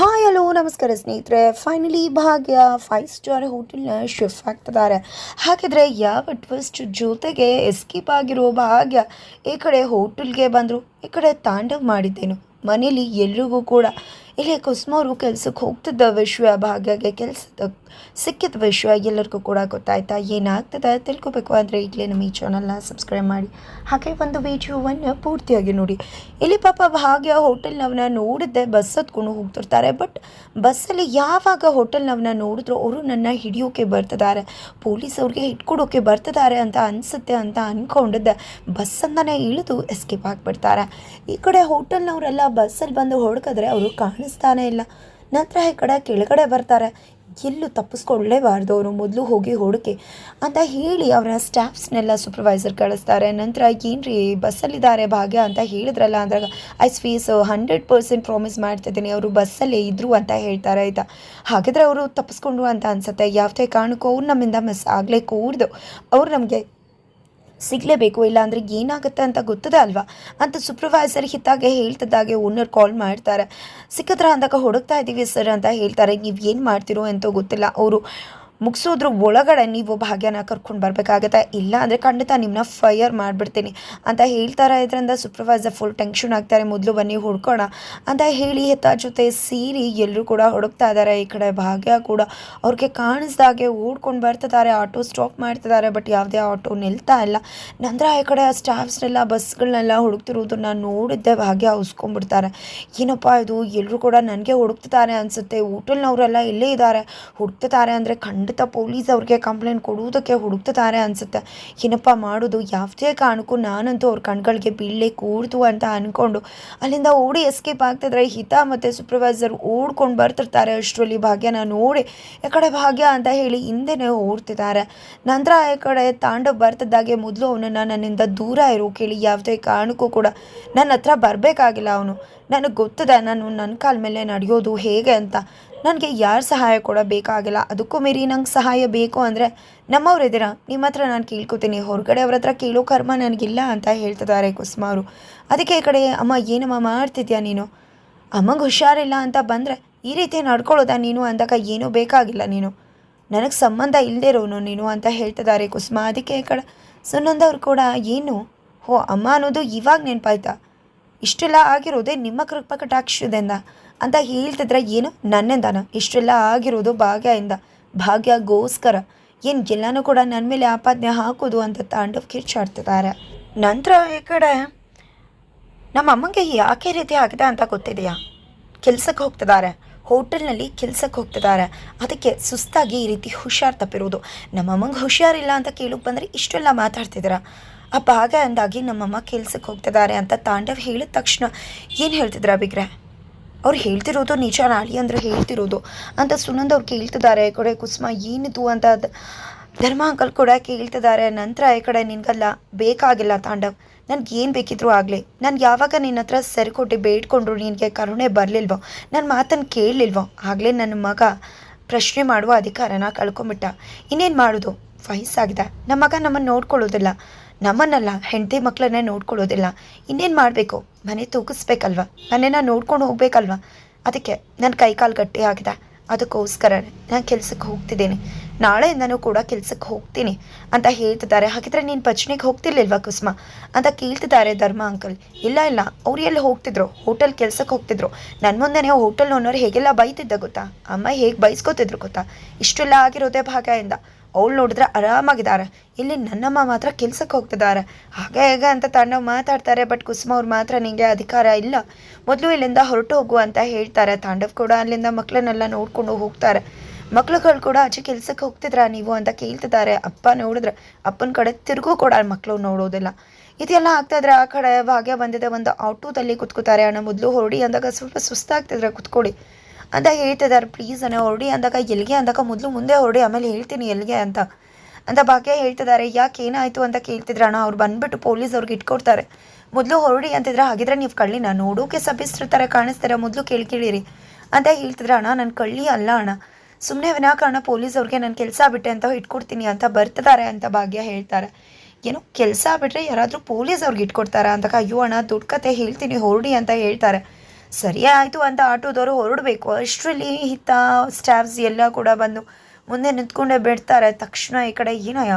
Hi hello ನಮಸ್ಕಾರ ಸ್ನೇಹಿತರೆ. Finally ಭಾಗ್ಯ five star ಹೋಟೆಲ್ನ ಶಿಫ್ಟ್ ಆಗ್ತಿದ್ದಾರೆ. ಹಾಗಿದ್ರೆ ಯಾವ ಟ್ವಿಸ್ಟ್ ಜೊತೆಗೆ ಎಸ್ಕೇಪ್ ಆಗಿರೋ ಭಾಗ್ಯ? ಈ ಕಡೆ ಹೋಟೆಲ್ಗೆ ಬಂದರು, ಈ ಕಡೆ ತಾಂಡವ್ ಮಾಡಿದ್ದೇನು? ಮನೇಲಿ ಎಲ್ರಿಗೂ ಕೂಡ ಇಲ್ಲಿ ಕುಸುಮವರು ಕೆಲ್ಸಕ್ಕೆ ಹೋಗ್ತಿದ್ದ ವಿಷಯ ಭಾಗ್ಯಾಗೆ ಕೆಲಸದ ಸಿಕ್ಕಿದ ವಿಷಯ ಎಲ್ಲರಿಗೂ ಕೂಡ ಗೊತ್ತಾಯ್ತಾ? ಏನಾಗ್ತದೆ? ತಿಳ್ಕೊಬೇಕು ಅಂದರೆ ಈಗಲೇ ನಮ್ಮ ಈ ಚಾನಲ್ನ ಸಬ್ಸ್ಕ್ರೈಬ್ ಮಾಡಿ. ಹಾಗೆ ಒಂದು ವಿಡಿಯೋವನ್ನು ಪೂರ್ತಿಯಾಗಿ ನೋಡಿ. ಇಲ್ಲಿ ಪಾಪ ಭಾಗ್ಯ ಹೋಟೆಲ್ನವನ್ನ ನೋಡಿದ್ದೆ ಬಸ್ ಹತ್ಕೊಂಡು ಹೋಗ್ತಿರ್ತಾರೆ. ಬಟ್ ಬಸ್ಸಲ್ಲಿ ಯಾವಾಗ ಹೋಟೆಲ್ನವನ್ನ ನೋಡಿದ್ರು ಅವರು ನನ್ನ ಹಿಡಿಯೋಕೆ ಬರ್ತಿದ್ದಾರೆ. ಪೊಲೀಸ್ ಅವ್ರಿಗೆ ಇಟ್ಕೊಡೋಕೆ ಬರ್ತಿದ್ದಾರೆ ಅಂತ ಅನಿಸುತ್ತೆ ಅಂತ ಅಂದ್ಕೊಂಡಿದ್ದೆ ಬಸ್ಸಂದನೇ ಇಳಿದು ಎಸ್ಕೇಪ್ ಆಗಿಬಿಡ್ತಾರೆ. ಈ ಕಡೆ ಹೋಟೆಲ್ನವರೆಲ್ಲ ಬಸ್ಸಲ್ಲಿ ಬಂದು ಹೊಡ್ಕಿದ್ರೆ ಅವರು ಕಾಣಿಸ್ತಾನೆ ಇಲ್ಲ. ನಂತರ ಈ ಕಡೆ ಕೆಳಗಡೆ ಬರ್ತಾರೆ. ಎಲ್ಲೂ ತಪ್ಪಿಸ್ಕೊಳ್ಳೇಬಾರ್ದು ಅವರು ಮೊದಲು ಹೋಗಿ ಹುಡುಕಿ ಅಂತ ಹೇಳಿ ಅವರ ಸ್ಟಾಫ್ಸ್ನೆಲ್ಲ ಸೂಪರ್ವೈಸರ್ ಕಳಿಸ್ತಾರೆ. ನಂತರ ಏನ್ರಿ ಬಸ್ಸಲ್ಲಿದ್ದಾರೆ ಭಾಗ್ಯ ಅಂತ ಹೇಳಿದ್ರಲ್ಲ ಅಂದಾಗ I swear hundred percent promise ಮಾಡ್ತಿದ್ದೀನಿ. ಅವರು ಬಸ್ಸಲ್ಲೇ ಇದ್ರು ಅಂತ ಹೇಳ್ತಾರೆ ಆಯಿತಾ? ಹಾಗಿದ್ರೆ ಅವರು ತಪ್ಪಿಸ್ಕೊಂಡು ಅಂತ ಅನ್ಸುತ್ತೆ. ಯಾವುದೇ ಕಾರಣಕ್ಕೂ ಅವ್ರು ನಮ್ಮಿಂದ ಮಿಸ್ ಆಗಲೇ ಕೂಡ್ದು. ಅವ್ರು ನಮಗೆ ಸಿಗಲೇಬೇಕು ಇಲ್ಲ ಅಂದರೆ ಏನಾಗುತ್ತೆ ಅಂತ ಗೊತ್ತದೆ ಅಲ್ವಾ? ಅಂತ ಸೂಪರ್ವೈಸರ್ ಹಿತ್ತಾಗೆ ಹೇಳ್ತಿದ್ದಾಗೆ ಓನರ್ ಕಾಲ್ ಮಾಡ್ತಾರೆ. ಸಿಕ್ಕತ್ರ ಅಂದಾಗ ಹುಡುಕ್ತಾ ಇದ್ದೀವಿ ಸರ್ ಅಂತ ಹೇಳ್ತಾರೆ. ನೀವು ಏನು ಮಾಡ್ತಿರೋ ಅಂತ ಗೊತ್ತಿಲ್ಲ. ಅವರು ಮುಗಿಸೋದ್ರ ಒಳಗಡೆ ನೀವು ಭಾಗ್ಯನ ಕರ್ಕೊಂಡು ಬರಬೇಕಾಗತ್ತೆ. ಇಲ್ಲ ಅಂದರೆ ಖಂಡಿತ ನಿಮ್ಮನ್ನ ಫೈಯರ್ ಮಾಡಿಬಿಡ್ತೀನಿ. ಅಂತ ಹೇಳ್ತಾರೆ ಇದರಿಂದ ಸೂಪರ್ವೈಸರ್ ಫುಲ್ ಟೆನ್ಷನ್ ಆಗ್ತಾರೆ. ಮೊದಲು ಬನ್ನಿ ಹುಡ್ಕೋಣ ಅಂತ ಹೇಳಿ ಹೆತ್ತ ಜೊತೆ ಸೀರಿ ಎಲ್ಲರೂ ಕೂಡ ಹುಡುಕ್ತಾ ಇದ್ದಾರೆ ಈ ಕಡೆ ಭಾಗ್ಯ ಕೂಡ ಅವ್ರಿಗೆ ಕಾಣಿಸ್ದಾಗೆ ಓಡ್ಕೊಂಡು ಬರ್ತಿದ್ದಾರೆ ಆಟೋ ಸ್ಟಾಪ್ ಮಾಡ್ತಿದ್ದಾರೆ ಬಟ್ ಯಾವುದೇ ಆಟೋ ನಿಲ್ತಾ ಇಲ್ಲ. ನಂತರ ಈ ಕಡೆ ಸ್ಟಾಫ್ಸ್ನೆಲ್ಲ ಬಸ್ಗಳನ್ನೆಲ್ಲ ಹುಡುಕ್ತಿರೋದನ್ನ ನೋಡಿದ್ದೆ. ಭಾಗ್ಯ ಉಸ್ಕೊಂಡ್ಬಿಡ್ತಾರೆ. ಏನಪ್ಪ ಇದು? ಎಲ್ಲರೂ ಕೂಡ ನನಗೆ ಹುಡುಕ್ತಿದ್ದಾರೆ ಅನಿಸುತ್ತೆ. ಹೋಟೆಲ್ನವರೆಲ್ಲ ಇಲ್ಲೇ ಇದ್ದಾರೆ ಹುಡುಕ್ತಿದ್ದಾರೆ ಅಂದರೆ ಖಂಡಿತ ಪೊಲೀಸ್ ಅವ್ರಿಗೆ ಕಂಪ್ಲೇಂಟ್ ಕೊಡುವುದಕ್ಕೆ ಹುಡುಕ್ತಿದ್ದಾರೆ ಅನಿಸುತ್ತೆ. ಏನಪ್ಪ ಮಾಡೋದು? ಯಾವುದೇ ಕಾರಣಕ್ಕೂ ನಾನಂತೂ ಅವ್ರ ಕಣ್ಗಳಿಗೆ ಬೀಳಲೆ ಕೂಡ್ತು ಅಂತ ಅಂದ್ಕೊಂಡು ಅಲ್ಲಿಂದ ಓಡಿ ಎಸ್ಕೇಪ್ ಆಗ್ತಿದ್ರೆ ಹಿತ ಮತ್ತು ಸೂಪರ್ವೈಸರ್ ಓಡ್ಕೊಂಡು ಬರ್ತಿರ್ತಾರೆ. ಅಷ್ಟರಲ್ಲಿ ಭಾಗ್ಯನ ನೋಡಿ ಈ ಕಡೆ ಭಾಗ್ಯ ಅಂತ ಹೇಳಿ ಹಿಂದೆನೇ ಓಡ್ತಿದ್ದಾರೆ. ನಂತರ ಆ ಕಡೆ ತಾಂಡವ್ ಬರ್ತಿದ್ದಾಗೆ ಮೊದಲು ಅವನನ್ನು ನನ್ನಿಂದ ದೂರ ಇರೋ ಕೇಳಿ, ಯಾವುದೇ ಕಾರಣಕ್ಕೂ ಕೂಡ ನನ್ನ ಹತ್ರ ಬರಬೇಕಾಗಿಲ್ಲ ಅವನು. ನನಗೆ ಗೊತ್ತಿದೆ, ನಾನು ನನ್ನ ಕಾಲ ಮೇಲೆ ನಡೆಯೋದು ಹೇಗೆ ಅಂತ. ನನಗೆ ಯಾರು ಸಹಾಯ ಕೂಡ ಬೇಕಾಗಿಲ್ಲ ಅದಕ್ಕೂ ಮೀರಿ ನಂಗೆ ಸಹಾಯ ಬೇಕು ಅಂದರೆ ನಮ್ಮವ್ರು ಇದ್ದೀರಾ ನಿಮ್ಮ ಹತ್ರ ನಾನು ಕೇಳ್ಕೊತೀನಿ, ಹೊರಗಡೆ ಅವ್ರ ಹತ್ರ ಕೇಳೋ ಕರ್ಮ ನನಗಿಲ್ಲ ಅಂತ ಹೇಳ್ತಿದ್ದಾರೆ ಕುಸುಮ ಅವರು. ಅದಕ್ಕೆ ಈ ಕಡೆ, ಅಮ್ಮ, ಏನಮ್ಮ ಮಾಡ್ತಿದ್ಯಾ ನೀನು? ಅಮ್ಮಂಗೆ ಹುಷಾರಿಲ್ಲ ಅಂತ ಬಂದರೆ ಈ ರೀತಿ ನಡ್ಕೊಳ್ಳೋದಾ ನೀನು? ಅಂದಾಗ, ಏನೂ ಬೇಕಾಗಿಲ್ಲ ನೀನು. ನನಗೆ ಸಂಬಂಧ ಇಲ್ಲದಿರೋನು ನೀನು, ಅಂತ ಹೇಳ್ತಿದ್ದಾರೆ ಕುಸುಮ. ಅದಕ್ಕೆ ಈ ಕಡೆ ಸುನಂದವ್ರು ಕೂಡ ಏನು? ಹೋ, ಅಮ್ಮ ಅನ್ನೋದು ಇವಾಗ ನೆನಪಾಯ್ತಾ? ಇಷ್ಟೆಲ್ಲ ಆಗಿರೋದೇ ನಿಮ್ಮ ಕೃಪಾ ಕಟಾಕ್ಷದಿಂದ ಅಂತ ಹೇಳ್ತಿದ್ರೆ ಏನು? ನನ್ನಿಂದಾನ? ಇಷ್ಟೆಲ್ಲ ಆಗಿರೋದು ಭಾಗ್ಯದಿಂದ ಭಾಗ್ಯಗೋಸ್ಕರ. ಏನು ಎಲ್ಲನೂ ಕೂಡ ನನ್ನ ಮೇಲೆ ಆಪಾದನೆ ಹಾಕೋದು ಅಂತ ತಾಂಡವ್ ಕಿರ್ಚಾಡ್ತಿದ್ದಾರೆ. ನಂತರ ಈ ಕಡೆ ನಮ್ಮ ಅಮ್ಮಂಗೆ ಯಾಕೆ ರೀತಿ ಆಗಿದೆ ಅಂತ ಗೊತ್ತಿದೆಯಾ? ಕೆಲ್ಸಕ್ಕೆ ಹೋಗ್ತಿದ್ದಾರೆ. ಹೋಟೆಲ್ನಲ್ಲಿ ಕೆಲ್ಸಕ್ಕೆ ಹೋಗ್ತಿದ್ದಾರೆ. ಅದಕ್ಕೆ ಸುಸ್ತಾಗಿ ಈ ರೀತಿ ಹುಷಾರು ತಪ್ಪಿರೋದು. ನಮ್ಮಮ್ಮಂಗೆ ಹುಷಾರಿಲ್ಲ ಅಂತ ಕೇಳೋಕೆ ಬಂದರೆ ಇಷ್ಟೆಲ್ಲ ಮಾತಾಡ್ತಿದ್ದೀರಾ? ಆ ಭಾಗ ಅಂದಾಗಿ ನಮ್ಮಮ್ಮ ಕೆಲ್ಸಕ್ಕೆ ಹೋಗ್ತಿದ್ದಾರೆ ಅಂತ ತಾಂಡವ್ ಹೇಳಿದ ತಕ್ಷಣ ಏನು ಹೇಳ್ತಿದ್ರ ಬಿಗ್ರೆ ಅವ್ರು ಹೇಳ್ತಿರೋದು ನಿಜ, ನಾಳಿ ಅಂದ್ರೆ ಹೇಳ್ತಿರೋದು ಅಂತ ಸುನಂದ್ ಅವ್ರು ಕೇಳ್ತಿದ್ದಾರೆ. ಕಡೆ ಕುಸುಮ ಏನಿದು ಅಂತ ಧರ್ಮ ಅಂಕಲ್ ಕೂಡ ಕೇಳ್ತಿದ್ದಾರೆ. ನಂತರ ಈ ಕಡೆ ನಿನ್ಗಲ್ಲ ಬೇಕಾಗಿಲ್ಲ ತಾಂಡವ್. ನನ್ಗೆ ಏನು ಬೇಕಿದ್ರು ಆಗಲಿ. ನಾನು ಯಾವಾಗ ನಿನ್ನ ಹತ್ರ ಸರಿ ಕೊಟ್ಟು ಬೇಡ್ಕೊಂಡ್ರು ನಿನಗೆ ಕರುಣೆ ಬರಲಿಲ್ವೋ? ನನ್ನ ಮಾತನ್ನು ಕೇಳಲಿಲ್ವೋ? ಆಗಲೇ ನನ್ನ ಮಗ ಪ್ರಶ್ನೆ ಮಾಡುವ ಅಧಿಕಾರನ ಕಳ್ಕೊಂಬಿಟ್ಟ ಇನ್ನೇನು ಮಾಡೋದು? ವಯಸ್ಸಾಗಿದೆ. ನಮ್ಮ ಮಗ ನಮ್ಮನ್ನು ನೋಡ್ಕೊಳ್ಳೋದಿಲ್ಲ. ನಮ್ಮನ್ನಲ್ಲ ಹೆಂಡತಿ ಮಕ್ಕಳನ್ನೇ ನೋಡ್ಕೊಳ್ಳೋದಿಲ್ಲ. ಇನ್ನೇನು ಮಾಡಬೇಕು? ಮನೆ ತೂಗಿಸ್ಬೇಕಲ್ವ? ಮನೆನ ನೋಡ್ಕೊಂಡು ಹೋಗ್ಬೇಕಲ್ವ? ಅದಕ್ಕೆ ನನ್ನ ಕೈಕಾಲು ಗಟ್ಟಿ ಆಗಿದೆ. ಅದಕ್ಕೋಸ್ಕರ ನಾನು ಕೆಲ್ಸಕ್ಕೆ ಹೋಗ್ತಿದ್ದೀನಿ. ನಾಳೆಯಿಂದನೂ ಕೂಡ ಕೆಲ್ಸಕ್ಕೆ ಹೋಗ್ತೀನಿ ಅಂತ ಹೇಳ್ತಿದ್ದಾರೆ. ಹಾಗಿದ್ರೆ ನೀನು ಪಚನೆಗೆ ಹೋಗ್ತಿರ್ಲಿಲ್ವಾ ಕುಸುಮ? ಅಂತ ಕೇಳ್ತಿದ್ದಾರೆ ಧರ್ಮ ಅಂಕಲ್. ಇಲ್ಲ ಇಲ್ಲ. ಅವ್ರು ಎಲ್ಲಿ ಹೋಗ್ತಿದ್ರು? ಹೋಟೆಲ್ ಕೆಲ್ಸಕ್ಕೆ ಹೋಗ್ತಿದ್ರು. ನನ್ನ ಮುಂದೆನೇ ಹೋಟೆಲ್ ಓನರ್ ಹೇಗೆಲ್ಲ ಬೈತಿದ್ದ ಗೊತ್ತಾ? ಅಮ್ಮ ಹೇಗೆ ಬೈಸ್ಕೋತಿದ್ರು ಗೊತ್ತಾ? ಇಷ್ಟೆಲ್ಲ ಆಗಿರೋದೇ ಭಾಗದಿಂದ ಅವಳು ನೋಡಿದ್ರೆ ಆರಾಮಾಗಿದ್ದಾರೆ. ಇಲ್ಲಿ ನನ್ನಮ್ಮ ಮಾತ್ರ ಕೆಲ್ಸಕ್ಕೆ ಹೋಗ್ತಿದ್ದಾರೆ. ಹಾಗೆ ಹೇಗೆ ಅಂತ ತಾಂಡವ್ ಮಾತಾಡ್ತಾರೆ ಬಟ್ ಕುಸುಮ ಅವ್ರು ಮಾತ್ರ ನಿಮಗೆ ಅಧಿಕಾರ ಇಲ್ಲ. ಮೊದಲು ಇಲ್ಲಿಂದ ಹೊರಟು ಹೋಗು ಅಂತ ಹೇಳ್ತಾರೆ. ತಾಂಡವ್ ಕೂಡ ಅಲ್ಲಿಂದ ಮಕ್ಕಳನ್ನೆಲ್ಲ ನೋಡ್ಕೊಂಡು ಹೋಗ್ತಾರೆ. ಮಕ್ಳುಗಳು ಕೂಡ ಆಚೆ ಕೆಲ್ಸಕ್ಕೆ ಹೋಗ್ತಿದ್ರಾ ನೀವು ಅಂತ ಕೇಳ್ತಿದ್ದಾರೆ. ಅಪ್ಪ ನೋಡಿದ್ರೆ ಅಪ್ಪನ ಕಡೆ ತಿರುಗೂ ಕೂಡ ಮಕ್ಕಳು ನೋಡೋದಿಲ್ಲ. ಇದೆಲ್ಲ ಆಗ್ತಾ ಇದ್ರೆ ಆ ಕಡೆ ಭಾಗ್ಯ ಬಂದಿದೆ. ಒಂದು ಆಟೋದಲ್ಲಿ ಕುತ್ಕೋತಾರೆ. ಅಣ್ಣ, ಮೊದಲು ಹೊರಡಿ ಅಂದಾಗ ಸ್ವಲ್ಪ ಸುಸ್ತಾಗ್ತಿದ್ರೆ ಕುತ್ಕೊಳ್ಳಿ. ಅಂತ ಹೇಳ್ತಿದ್ದಾರೆ ಪ್ಲೀಸ್ ಅಣ್ಣ, ಹೊರಡಿ ಅಂದಾಗ ಎಲ್ಲಿಗೆ ಅಂದಾಗ, ಮೊದಲು ಮುಂದೆ ಹೊರಡಿ, ಆಮೇಲೆ ಹೇಳ್ತೀನಿ ಎಲ್ಲಿಗೆ ಅಂತ. ಅಂತ ಭಾಗ್ಯ ಹೇಳ್ತಿದ್ದಾರೆ, ಯಾಕೆ ಏನಾಯಿತು ಅಂತ ಕೇಳ್ತಿದ್ರೆ ಅಣ್ಣ, ಅವ್ರು ಬಂದ್ಬಿಟ್ಟು ಪೊಲೀಸ್ ಅವ್ರಿಗೆ ಇಟ್ಕೊಡ್ತಾರೆ. ಮೊದಲು ಹೊರಡಿ ಅಂತಿದ್ರೆ, ಹಾಗಿದ್ರೆ ನೀವು ಕಳ್ಳಿನ ನೋಡೋಕೆ ಸಬ್ಬಿಸ್ರ ಥರ ಕಾಣಿಸ್ತಾರೆ, ಮೊದಲು ಕೇಳ್ಕೇಳಿರಿ ಅಂತ ಹೇಳ್ತಿದ್ರೆ ಅಣ್ಣ ನನ್ನ ಕಳ್ಳಿ ಅಲ್ಲ ಅಣ್ಣ. ಸುಮ್ಮನೆ ವಿನಾಕಾರಣ ಪೊಲೀಸ್ ಅವ್ರಿಗೆ ನಾನು ಕೆಲಸ ಬಿಟ್ಟೆ ಅಂತ ಇಟ್ಕೊಡ್ತೀನಿ ಅಂತ ಬರ್ತಿದ್ದಾರೆ ಅಂತ ಭಾಗ್ಯ ಹೇಳ್ತಾರೆ. ಏನೋ ಕೆಲಸ ಬಿಟ್ಟರೆ ಯಾರಾದರೂ ಪೊಲೀಸ್ ಅವ್ರಿಗೆ ಇಟ್ಕೊಡ್ತಾರಾ? ಅಂತ ಅಯ್ಯೋ ಅಣ್ಣ, ದುಡ್ಡು ಕತೆ ಹೇಳ್ತೀನಿ, ಹೊರಡಿ ಅಂತ ಹೇಳ್ತಾರೆ. ಸರಿ ಆಯಿತು ಅಂತ ಆಟೋದವರು ಹೊರಡಬೇಕು. ಅಷ್ಟರಲ್ಲಿ ಹಿತ ಸ್ಟಾಫ್ಸ್ ಎಲ್ಲ ಕೂಡ ಬಂದು ಮುಂದೆ ನಿಂತ್ಕೊಂಡೆ ಬಿಡ್ತಾರೆ. ತಕ್ಷಣ ಈ ಕಡೆ ಏನಯ್ಯ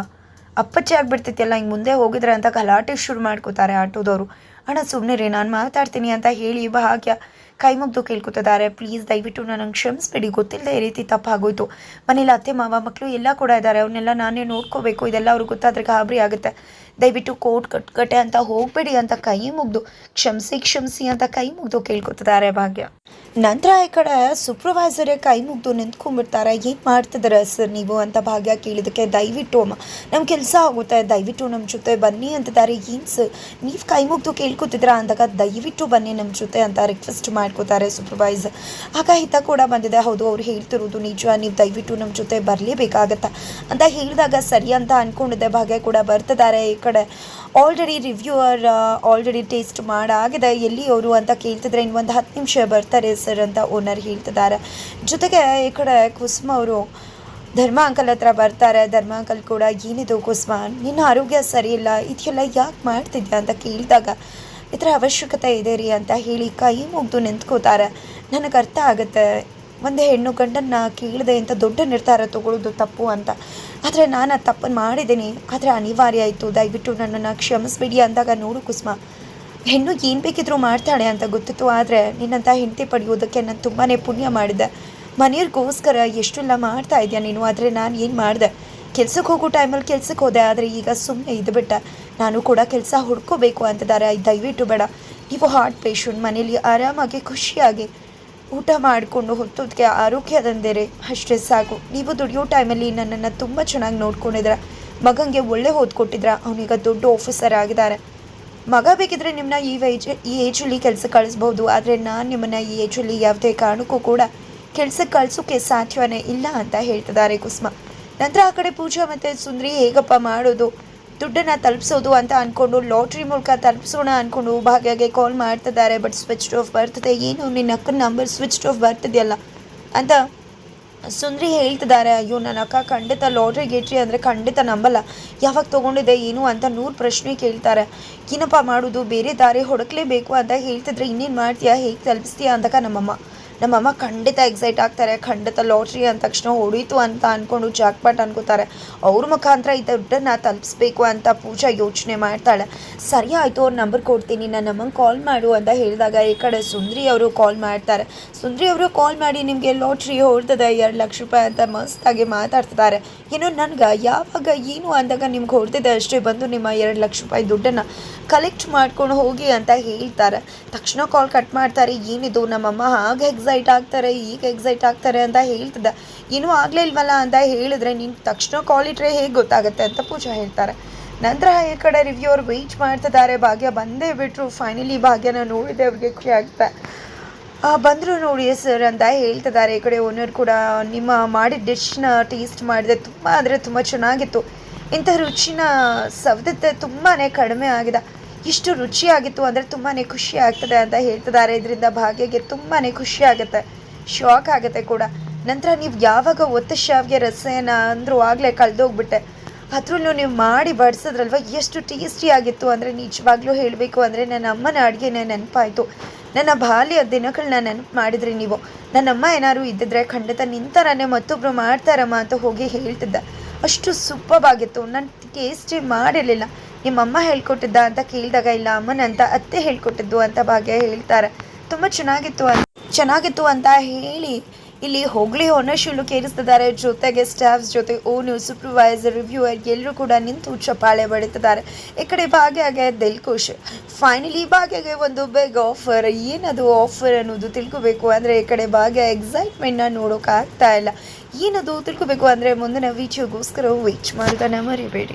ಅಪ್ಪಚ್ಚಿ ಆಗ್ಬಿಡ್ತೈತಿಲ್ಲ ಹಿಂಗೆ ಮುಂದೆ ಹೋಗಿದ್ರೆ ಅಂತ ಗಲಾಟೆ ಶುರು ಮಾಡ್ಕೋತಾರೆ ಆಟೋದವರು. ಅಣ್ಣ ಸುಮ್ಮನೆ ರೀ ನಾನು ಮಾತಾಡ್ತೀನಿ ಅಂತ ಹೇಳಿ ಭಾಗ್ಯ ಕೈ ಮುಗ್ದು ಕೇಳ್ಕೊತಿದ್ದಾರೆ. ಪ್ಲೀಸ್ ದಯವಿಟ್ಟು ನನಗೆ ಕ್ಷಮಿಸ್ಬೇಡಿ. ಗೊತ್ತಿಲ್ಲದೆ ಈ ರೀತಿ ತಪ್ಪಾಗೋಯ್ತು. ಮನೇಲಿ ಅತ್ತೆ, ಮಾವ ಮಕ್ಕಳು ಎಲ್ಲ ಕೂಡ ಇದ್ದಾರೆ. ಅವನ್ನೆಲ್ಲ ನಾನೇ ನೋಡ್ಕೋಬೇಕು. ಇದೆಲ್ಲ ಅವ್ರಿಗೆ ಗೊತ್ತಾದ್ರೆ ಗಾಬರಿ ಆಗುತ್ತೆ. ದಯವಿಟ್ಟು ಕೋರ್ಟ್ ಕಟ್ಕಟ್ಟೆ ಅಂತ ಹೋಗಬೇಡಿ ಅಂತ ಕೈ ಮುಗ್ದು, ಕ್ಷಮಿಸಿ ಕ್ಷಮಿಸಿ ಅಂತ ಕೈ ಮುಗ್ದು ಕೇಳ್ಕೊತಿದ್ದಾರೆ ಭಾಗ್ಯ. ನಂತರ ಈ ಕಡೆ ಸೂಪರ್ವೈಸರೇ ಕೈ ಮುಗ್ದು ನಿಂತ್ಕೊಂಡ್ಬಿಡ್ತಾರೆ. ಏನು ಮಾಡ್ತಿದ್ದಾರೆ ಸರ್ ನೀವು ಅಂತ ಭಾಗ್ಯ ಕೇಳಿದಕ್ಕೆ ದಯವಿಟ್ಟು ಅಮ್ಮ ನಮ್ಮ ಕೆಲಸ ಆಗುತ್ತೆ. ದಯವಿಟ್ಟು ನಮ್ಮ ಜೊತೆ ಬನ್ನಿ ಅಂತಿದ್ದಾರೆ. ಏನು ಸರ್ ನೀವು ಕೈ ಮುಗ್ದು ಕೇಳ್ಕೊತಿದ್ದೀರಾ ಅಂದಾಗ ದಯವಿಟ್ಟು ಬನ್ನಿ ನಮ್ಮ ಜೊತೆ ಅಂತ ರಿಕ್ವೆಸ್ಟ್ ಮಾಡ್ಕೋತಾರೆ ಸೂಪರ್ವೈಸರ್ ಆಗ ಹಿತ ಕೂಡ ಬಂದಿದೆ. ಹೌದು, ಅವ್ರು ಹೇಳ್ತಿರೋದು ನಿಜ. ನೀವು ದಯವಿಟ್ಟು ನಮ್ಮ ಜೊತೆ ಬರಲೇಬೇಕಾಗತ್ತ ಅಂತ ಹೇಳಿದಾಗ ಸರಿ ಅಂತ ಅಂದ್ಕೊಂಡಿದ್ದೆ ಭಾಗ್ಯ ಕೂಡ ಬರ್ತಿದ್ದಾರೆ. ಕಡೆ ಆಲ್ರೆಡಿ ರಿವ್ಯೂವರ್ ಆಲ್ರೆಡಿ ಟೇಸ್ಟ್ ಮಾಡಾಗಿದೆ. ಎಲ್ಲಿ ಅವರು ಅಂತ ಕೇಳ್ತಿದ್ರೆ ಇನ್ನೊಂದು ಹತ್ತು ನಿಮಿಷ ಬರ್ತಾರೆ ಸರ್ ಅಂತ ಓನರ್ ಹೇಳ್ತಿದ್ದಾರೆ. ಜೊತೆಗೆ ಈ ಕಡೆ ಕುಸುಮ ಅವರು ಧರ್ಮ ಅಂಕಲ್ ಹತ್ರ ಬರ್ತಾರೆ. ಧರ್ಮ ಅಂಕಲ್ ಕೂಡ, ಏನಿದು ಕುಸುಮ? ನಿನ್ನ ಆರೋಗ್ಯ ಸರಿ ಇಲ್ಲ ಇದೆಲ್ಲ ಯಾಕೆ ಮಾಡ್ತಿದ್ಯಾ? ಅಂತ ಕೇಳಿದಾಗ ಥರ ಅವಶ್ಯಕತೆ ಇದೆ ರೀ ಅಂತ ಹೇಳಿ ಕೈ ಮುಗ್ದು ನಿಂತ್ಕೋತಾರೆ. ನನಗೆ ಅರ್ಥ ಆಗುತ್ತೆ. ಒಂದು ಹೆಣ್ಣು ಗಂಡನ್ನು ಕೇಳಿದೆ ಅಂತ ದೊಡ್ಡ ನಿರ್ಧಾರ ತಗೊಳ್ಳೋದು ತಪ್ಪು ಅಂತ. ಆದರೆ ನಾನು ಆ ತಪ್ಪನ್ನು ಮಾಡಿದ್ದೀನಿ. ಆದರೆ ಅನಿವಾರ್ಯ ಆಯಿತು. ದಯವಿಟ್ಟು ನನ್ನನ್ನು ಕ್ಷಮಿಸ್ಬಿಡಿ ಅಂದಾಗ ನೋಡು ಕುಸುಮ. ಹೆಣ್ಣು ಏನು ಬೇಕಿದ್ರೂ ಮಾಡ್ತಾಳೆ ಅಂತ ಗೊತ್ತಿತ್ತು. ಆದರೆ ನಿನ್ನಂಥ ಹೆಂಡತಿ ಪಡೆಯೋದಕ್ಕೆ ನಾನು ತುಂಬಾ ಪುಣ್ಯ ಮಾಡಿದೆ ಮನೆಯವ್ರಿಗೋಸ್ಕರ ಎಷ್ಟೆಲ್ಲ ಮಾಡ್ತಾ ಇದೆಯಾ ನೀನು? ಆದರೆ ನಾನು ಏನು ಮಾಡಿದೆ? ಕೆಲ್ಸಕ್ಕೆ ಹೋಗೋ ಟೈಮಲ್ಲಿ ಕೆಲ್ಸಕ್ಕೆ ಹೋದೆ. ಆದರೆ ಈಗ ಸುಮ್ಮನೆ ಇದ್ಬಿಟ್ಟೆ. ನಾನು ಕೂಡ ಕೆಲಸ ಹುಡ್ಕೋಬೇಕು ಅಂತಿದ್ದಾರೆ. ದಯವಿಟ್ಟು ಬೇಡ. ನೀವು ಹಾರ್ಟ್ ಪೇಷಂಟ್ ಮನೇಲಿ ಆರಾಮಾಗಿ ಖುಷಿಯಾಗಿ ಊಟ ಮಾಡಿಕೊಂಡು ಹೊತ್ತೋದಕ್ಕೆ ಆರೋಗ್ಯದಂದೇರೆ ಅಷ್ಟೇ ಸಾಕು. ನೀವು ದುಡಿಯೋ ಟೈಮಲ್ಲಿ ನನ್ನನ್ನು ತುಂಬ ಚೆನ್ನಾಗಿ ನೋಡ್ಕೊಂಡಿದ್ರ ಮಗಂಗೆ ಒಳ್ಳೆ ಓದ್ ಕೊಟ್ಟಿದ್ರ ಅವನೀಗ ದೊಡ್ಡ ಆಫೀಸರ್ ಆಗಿದ್ದಾರೆ. ಮಗ ಬೇಕಿದ್ರೆ ನಿಮ್ಮನ್ನ ಈ ಏಜ್ ಈ ಏಜಲ್ಲಿ ಕೆಲಸ ಕಳಿಸ್ಬೋದು. ಆದರೆ ನಾನು ನಿಮ್ಮನ್ನು ಈ ಏಜಲ್ಲಿ ಯಾವುದೇ ಕಾರಣಕ್ಕೂ ಕೂಡ ಕೆಲಸಕ್ಕೆ ಕಳಿಸೋಕ್ಕೆ ಸಾಧ್ಯವೇ ಇಲ್ಲ ಅಂತ ಹೇಳ್ತಿದ್ದಾರೆ ಕುಸುಮ. ನಂತರ ಆ ಕಡೆ ಪೂಜಾ ಮತ್ತು ಸುಂದ್ರಿ ಹೇಗಪ್ಪ ಮಾಡೋದು? ದುಡ್ಡನ್ನು ತಲುಪಿಸೋದು ಅಂತ ಅಂದ್ಕೊಂಡು ಲಾಟ್ರಿ ಮೂಲಕ ತಲುಪಿಸೋಣ ಅಂದ್ಕೊಂಡು ಭಾಗ್ಯಗೆ ಕಾಲ್ ಮಾಡ್ತಿದ್ದಾರೆ ಬಟ್ ಸ್ವಿಚ್ ಆಫ್ ಬರ್ತದೆ. ಏನು, ನಿನ್ನ ಅಕ್ಕನ ನಂಬರ್ ಸ್ವಿಚ್ ಆಫ್ ಬರ್ತದೆಯಲ್ಲ ಅಂತ ಸುಂದ್ರಿ ಹೇಳ್ತಿದ್ದಾರೆ. ಅಯ್ಯೋ, ನನ್ನ ಅಕ್ಕ ಖಂಡಿತ ಲಾಟ್ರಿ ಗೇಟ್ರಿ ಅಂದರೆ ಖಂಡಿತ ನಂಬಲ್ಲ. ಯಾವಾಗ ತೊಗೊಂಡಿದೆ, ಏನು ಅಂತ ನೂರು ಪ್ರಶ್ನೆ ಕೇಳ್ತಾರೆ. ಏನಪ್ಪ ಮಾಡೋದು, ಬೇರೆ ದಾರಿ ಹುಡುಕ್ಲೇಬೇಕು ಅಂತ ಹೇಳ್ತಿದ್ರೆ ಇನ್ನೇನು ಮಾಡ್ತೀಯಾ? ಹೇಗೆ ತಲುಪಿಸ್ತೀಯಾ ಅಂದಾಗ ನಮ್ಮಮ್ಮ. ನಮ್ಮಮ್ಮ ಖಂಡಿತ ಎಕ್ಸೈಟ್ ಆಗ್ತಾರೆ, ಖಂಡಿತ ಲಾಟ್ರಿ ಅಂದ ತಕ್ಷಣ ಹೊಡೀತು ಅಂತ ಅಂದ್ಕೊಂಡು ಜಾಕ್ಪಾಟ್ ಅನ್ಕೋತಾರೆ. ಅವ್ರ ಮುಖಾಂತರ ಈ ದುಡ್ಡನ್ನು ತಲುಪಿಸ್ಬೇಕು ಅಂತ ಪೂಜಾ ಯೋಚನೆ ಮಾಡ್ತಾಳೆ. ಸರಿ ಆಯಿತು, ಅವ್ರ ನಂಬರ್ ಕೊಡ್ತೀನಿ, ನನ್ನ ನಮ್ಮಂಗೆ ಕಾಲ್ ಮಾಡು ಅಂತ ಹೇಳಿದಾಗ ಈ ಕಡೆ ಸುಂದ್ರಿ ಅವರು ಕಾಲ್ ಮಾಡ್ತಾರೆ. ಸುಂದ್ರಿ ಅವರು ಕಾಲ್ ಮಾಡಿ ನಿಮಗೆ ಲಾಟ್ರಿ ಹೊಡ್ತದೆ ಎರಡು ಲಕ್ಷ ರೂಪಾಯಿ ಅಂತ ಮಸ್ತಾಗಿ ಮಾತಾಡ್ತಿದ್ದಾರೆ. ಇನ್ನು ನನ್ಗೆ ಯಾವಾಗ ಏನು ಅಂದಾಗ ನಿಮ್ಗೆ ಹೊಡ್ತಿದೆ ಅಷ್ಟೇ ಬಂದು ನಿಮ್ಮ ಎರಡು ಲಕ್ಷ ರೂಪಾಯಿ ದುಡ್ಡನ್ನು. ಕಲೆಕ್ಟ್ ಮಾಡ್ಕೊಂಡು ಹೋಗಿ ಅಂತ ಹೇಳ್ತಾರೆ. ತಕ್ಷಣ ಕಾಲ್ ಕಟ್ ಮಾಡ್ತಾರೆ, ಏನಿದು, ನಮ್ಮಮ್ಮ ಆಗ ಎಕ್ಸೈಟ್ ಆಗ್ತಾರೆ ಈಗ ಎಕ್ಸೈಟ್ ಆಗ್ತಾರೆ ಅಂತ ಹೇಳ್ತಿದ್ದ. ಏನೂ ಆಗಲೇ ಇಲ್ವಲ್ಲ ಅಂತ ಹೇಳಿದ್ರೆ, ನೀನು ತಕ್ಷಣ ಕಾಲ್ ಇಟ್ಟರೆ ಹೇಗೆ ಗೊತ್ತಾಗುತ್ತೆ ಅಂತ ಪೂಜಾ ಹೇಳ್ತಾರೆ. ನಂತರ ಈ ಕಡೆ ರಿವ್ಯೂ ಅವ್ರು ವೆಯ್ಟ್ ಮಾಡ್ತಿದ್ದಾರೆ. ಭಾಗ್ಯ ಬಂದೇ ಬಿಟ್ಟರು ಫೈನಲಿ ಭಾಗ್ಯನ ನೋಡಿದೆ, ಅವ್ರಿಗೆ ಖುಷಿ ಆಗ್ತಾ ಬಂದರು ನೋಡಿ ಸರ್ ಅಂತ ಹೇಳ್ತಿದ್ದಾರೆ. ಈ ಕಡೆ ಓನರ್ ಕೂಡ ನಿಮ್ಮ ಮಾಡಿದ ಡಿಶ್ನ ಟೇಸ್ಟ್ ಮಾಡಿದೆ. ತುಂಬ ಅಂದರೆ ತುಂಬ ಚೆನ್ನಾಗಿತ್ತು. ಇಂಥ ರುಚಿನ ಸವದತ್ತೆ ತುಂಬಾ ಕಡಿಮೆ ಆಗಿದೆ. ಇಷ್ಟು ರುಚಿಯಾಗಿತ್ತು ಅಂದರೆ ತುಂಬಾ ಖುಷಿ ಆಗ್ತದೆ ಅಂತ ಹೇಳ್ತಿದ್ದಾರೆ. ಇದರಿಂದ ಭಾಗ್ಯಗೆ ತುಂಬಾ ಖುಷಿ ಆಗುತ್ತೆ, ಶಾಕ್ ಆಗುತ್ತೆ ಕೂಡ. ನಂತರ ನೀವು ಯಾವಾಗ ಒತ್ತ ಶಾವಿಗೆ ರಸನ ಅಂದರೂ ಆಗಲೇ ಕಳೆದೋಗ್ಬಿಟ್ಟೆ. ಅದ್ರಲ್ಲೂ ನೀವು ಮಾಡಿ ಬಡಿಸಿದ್ರಲ್ವ? ಎಷ್ಟು ಟೇಸ್ಟಿ ಆಗಿತ್ತು ಅಂದರೆ ನಿಜವಾಗ್ಲೂ ಹೇಳಬೇಕು ಅಂದರೆ ನನ್ನ ಅಮ್ಮನ ಅಡುಗೆನೇ ನೆನಪಾಯಿತು. ನನ್ನ ಬಾಲ್ಯ ದಿನಗಳನ್ನ ನೆನಪು ಮಾಡಿದ್ರಿ ನೀವು. ನನ್ನಮ್ಮ ಏನಾದ್ರು ಇದ್ದಿದ್ರೆ ಖಂಡಿತ ನಿಂತರನೇ ಮತ್ತೊಬ್ಬರು ಮಾಡ್ತಾರಮ್ಮ ಅಂತ ಹೋಗಿ ಹೇಳ್ತಿದ್ದೆ. ಅಷ್ಟು ಸೂಪವಾಗಿತ್ತು. ನಾನು ಟೇಸ್ಟಿ ಮಾಡಿರಲಿಲ್ಲ. ನಿಮ್ಮಮ್ಮ ಹೇಳ್ಕೊಟ್ಟಿದ್ದ ಅಂತ ಕೇಳಿದಾಗ, ಇಲ್ಲ ಅಮ್ಮನಂತ ಅತ್ತೆ ಹೇಳ್ಕೊಟ್ಟಿದ್ದು ಅಂತ ಭಾಗ್ಯ ಹೇಳ್ತಾರೆ. ತುಂಬ ಚೆನ್ನಾಗಿತ್ತು ಅಂತ ಚೆನ್ನಾಗಿತ್ತು ಅಂತ ಹೇಳಿ ಇಲ್ಲಿ ಹೋಗ್ಲಿ ಹೊನಶಿಲು ಕೇರಿಸ್ತಿದ್ದಾರೆ ಜೊತೆಗೆ ಸ್ಟಾಫ್ಸ್ ಜೊತೆ ಓನು ಸೂಪರ್ವೈಸರ್ ರಿವ್ಯೂವರ್ ಎಲ್ಲರೂ ಕೂಡ ನಿಂತು ಚಪ್ಪಾಳೆ ಬಡಿತಿದ್ದಾರೆ ಈ ಕಡೆ ಭಾಗ್ಯಗೆ ದಿಲ್ ಖುಷ್ ಫೈನಲಿ ಭಾಗ್ಯಗೆ ಒಂದು ಬೇಗ ಆಫರ್ ಏನದು ಆಫರ್ ಅನ್ನೋದು ತಿಳ್ಕೋಬೇಕು. ಅಂದರೆ ಈ ಕಡೆ ಭಾಗ್ಯ ಎಕ್ಸೈಟ್ಮೆಂಟ್ನ ನೋಡೋಕ್ಕಾಗ್ತಾ ಇಲ್ಲ. ಏನದು ತಿಳ್ಕೊಬೇಕು ಅಂದರೆ ಮುಂದಿನ ವೀಡಿಯೋಗೋಸ್ಕರ ವೇಟ್ ಮಾಡ್ತಾನೆ ಮರಿಬೇಡಿ.